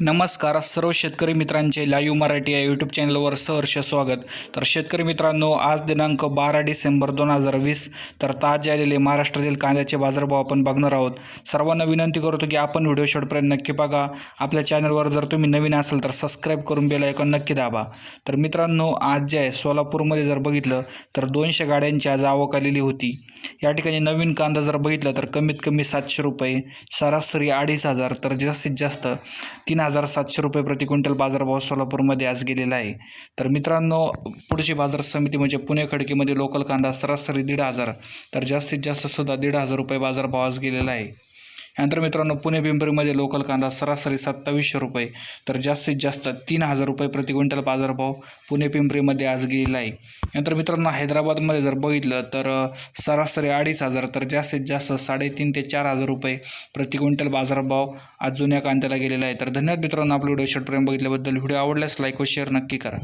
नमस्कार सर्व शेतकरी मित्रांचे लाईव्ह मराठी या यूट्यूब चॅनलवर सहर्ष स्वागत. तर शेतकरी मित्रांनो आज दिनांक बारा डिसेंबर दोन हजार वीस तर ताजे आलेले महाराष्ट्रातील कांद्याचे बाजारभाव आपण बघणार आहोत. सर्वांना विनंती करतो की आपण व्हिडिओ शेवटपर्यंत नक्की बघा. आपल्या चॅनलवर जर तुम्ही नवीन असाल तर सबस्क्राईब करून बेल ऐकून नक्की दाबा. तर मित्रांनो आज जे आहे सोलापूरमध्ये जर बघितलं तर दोनशे गाड्यांची आज आवक आलेली होती. या ठिकाणी नवीन कांदा जर बघितलं तर कमीत कमी सातशे रुपये सरासरी अडीच हजार तर जास्तीत जास्त तीन हजार सातशे रुपये प्रति क्विंटल बाजारभाव सोलापूरमध्ये आज गेलेला आहे. तर मित्रांनो पुढची बाजार समिती म्हणजे पुणे खडकीमध्ये लोकल कांदा सरासरी दीड हजार तर जास्तीत जास्त सुद्धा दीड हजार रुपये बाजारभाव आज गेलेला आहे. यानंतर मित्रांनो पुणे पिंपरीमध्ये लोकल कांदा सरासरी सत्तावीसशे रुपये तर जास्तीत जास्त तीन हजार रुपये प्रति क्विंटल बाजारभाव पुणे पिंपरीमध्ये आज गेलेला आहे. नंतर मित्रांनो हैदराबादमध्ये जर बघितलं तर सरासरी अडीच हजार तर जास्तीत जास्त साडेतीन ते चार हजार रुपये प्रति क्विंटल बाजारभाव आज जुन्या कांद्याला गेलेला आहे. तर धन्यवाद मित्रांनो आपला व्हिडिओ शेवटपर्यंत बघितल्याबद्दल. व्हिडिओ आवडल्यास लाईक व शेअर नक्की करा.